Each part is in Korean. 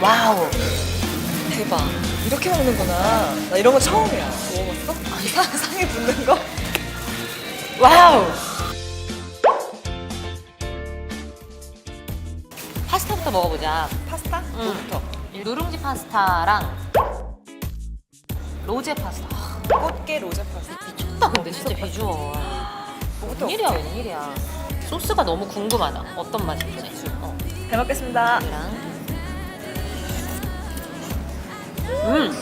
와우. 대박. 이렇게 먹는구나. 나 이런 거 처음이야. 먹어봤어? 아니, 상, 상에 붙는 거? 와우. 파스타부터 먹어보자. 파스타? 응. 뭐부터? 누룽지 파스타랑 로제 파스타. 꽃게 로제 파스타. 미쳤다 근데 진짜 비주얼. 뭐부터 웬일이야? 웬일이야. 소스가 너무 궁금하다. 어떤 맛일지. 어. 잘 먹겠습니다. 이랑. 음.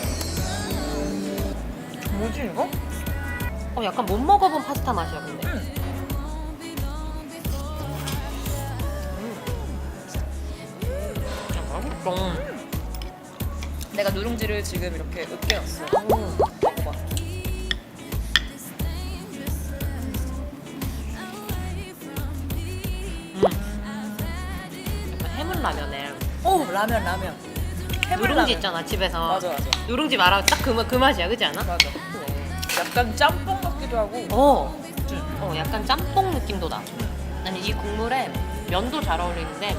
뭐지, 이거? 어 약간 못 먹어본 파스타 맛이야 근데. 응. 야, 맛있어. 내가 누룽지를 지금 이렇게 으깨놨어. 음. 먹어봐. 약간 해물 라면에 오, 라면, 라면. 해물 누룽지. 있잖아 집에서. 맞아, 맞아. 누룽지 말하고 딱그 그 맛이야 그지 않아? 맞아. 약간 짬뽕 같기도 하고. 어. 어, 약간 짬뽕 느낌도 나. 나는 이 국물에 면도 잘 어울리는데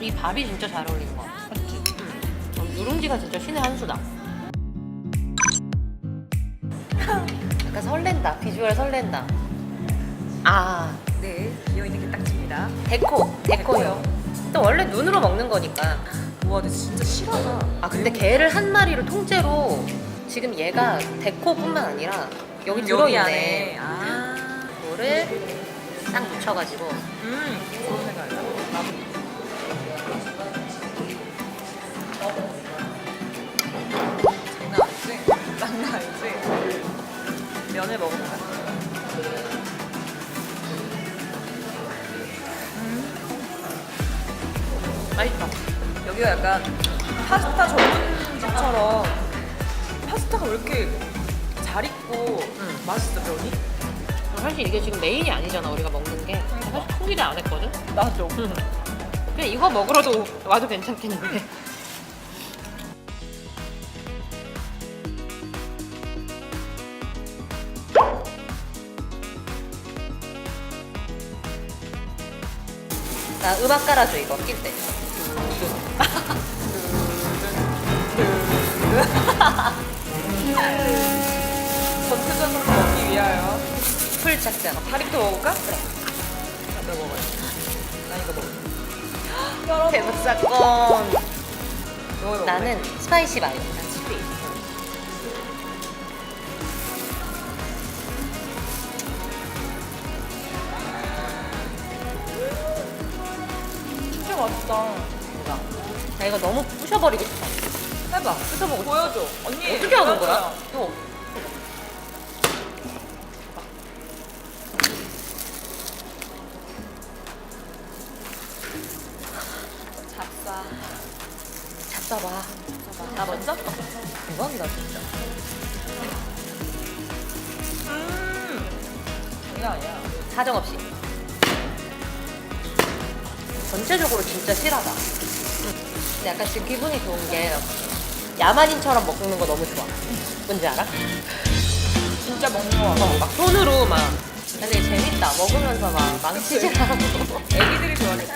이 밥이 진짜 잘 어울리는 것 같아. 맞지? 어, 누룽지가 진짜 신의 한 수다. 약간 설렌다. 비주얼 설렌다. 아, 네, 비어있는 게 딱집니다. 데코. 데코요. 또 원래 눈으로 먹는 거니까. 우와, 근데 진짜 실하다. 아, 근데 개를 한 마리를 통째로 지금 얘가 데코뿐만 아니라 여기 들어있네. 아, 이거를 딱 묻혀가지고 음, 좋은 생각이다. 장난 아니지? 장난 아니지? 면을 먹어볼까? 맛있다. 여기가 약간 파스타 전문 집처럼 파스타가 왜 이렇게 잘 익고 응. 맛있어 면이? 사실 이게 지금 메인이 아니잖아 우리가 먹는 게. 사실 포기를 안 했거든? 나도. 그냥 이거 먹으러도 와도 괜찮겠는데. 나 음악 깔아줘 이거. 낄 때 전체적으로 먹기 위하여. 풀 착장 다리도 먹을까? 그래. 나 이거 먹어야지. 나 이거 여러분. 대박 사건? 나는 스파이시 마요. 난 스피 진짜 맛있다 대박 나 이거 너무 부셔버리고 싶어. 해봐. 뜯어먹어. 보여줘. 언니 어떻게 하는 거야? 또. 잡사. 잡숴봐. 잡사 나 먼저? 대박이다 진짜. 음. 장난 아니야. 사정없이. 전체적으로 진짜 실하다 근데 약간 지금 기분이 좋은 게 야만인처럼 먹는 거 너무 좋아. 뭔지 알아? 진짜 먹는 거 같아. 어, 막 손으로 막. 근데 재밌다. 먹으면서 막 망치질 않고 애기들이 좋아하겠다